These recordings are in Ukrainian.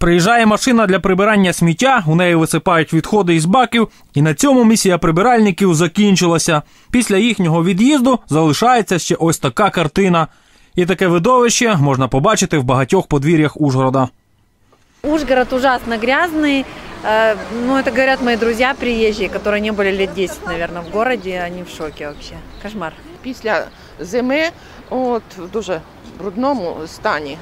Приїжджає машина для прибирання сміття, у неї висипають відходи із баків, і на цьому місія прибиральників закінчилася. Після їхнього від'їзду залишається ще ось така картина. І таке видовище можна побачити в багатьох подвір'ях Ужгорода. Ужгород ужасно грязный. Э, Ну, это говорят мои друзья приезжие, которые не были лет 10, наверное, в городе. Они в шоке вообще. Кошмар. після зими от, в дуже брудному стані.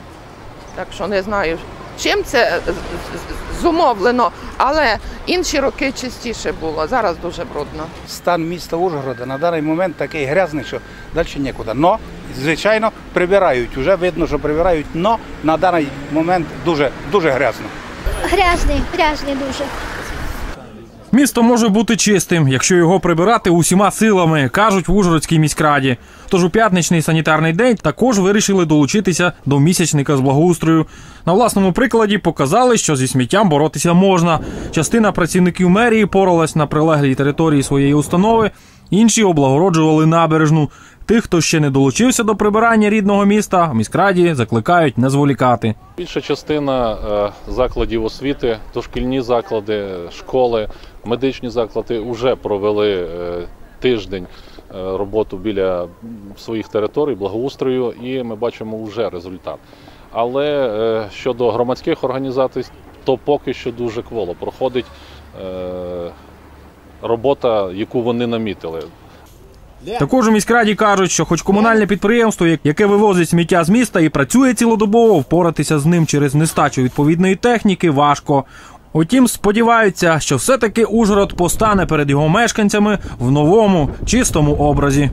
Так що не знаю, чим це з- зумовлено, але інші роки частіше було. Зараз дуже брудно. Стан міста Ужгорода на даний момент такий грязний, що далі нікуди. Но, звичайно, прибирають. Уже видно, що прибирають, но на даний момент дуже, дуже грязно. Грязний, грязний дуже. Місто може бути чистим, якщо його прибирати усіма силами, кажуть в Ужгородській міськраді. Тож у п'ятничний санітарний день також вирішили долучитися до місячника з благоустрою. На власному прикладі показали, що зі сміттям боротися можна. Частина працівників мерії поралась на прилеглій території своєї установи, інші облагороджували набережну. Тих, хто ще не долучився до прибирання рідного міста, в міськраді закликають не зволікати. Більша частина е, закладів освіти, дошкільні заклади, школи, медичні заклади вже провели е, тиждень е, роботу біля своїх територій, благоустрою, і ми бачимо вже результат. Але щодо громадських організацій, то поки що дуже кволо проходить робота, яку вони намітили. Також у міськраді кажуть, що хоч комунальне підприємство, яке вивозить сміття з міста і працює цілодобово, впоратися з ним через нестачу відповідної техніки важко. Утім, сподіваються, що все-таки Ужгород постане перед його мешканцями в новому чистому образі.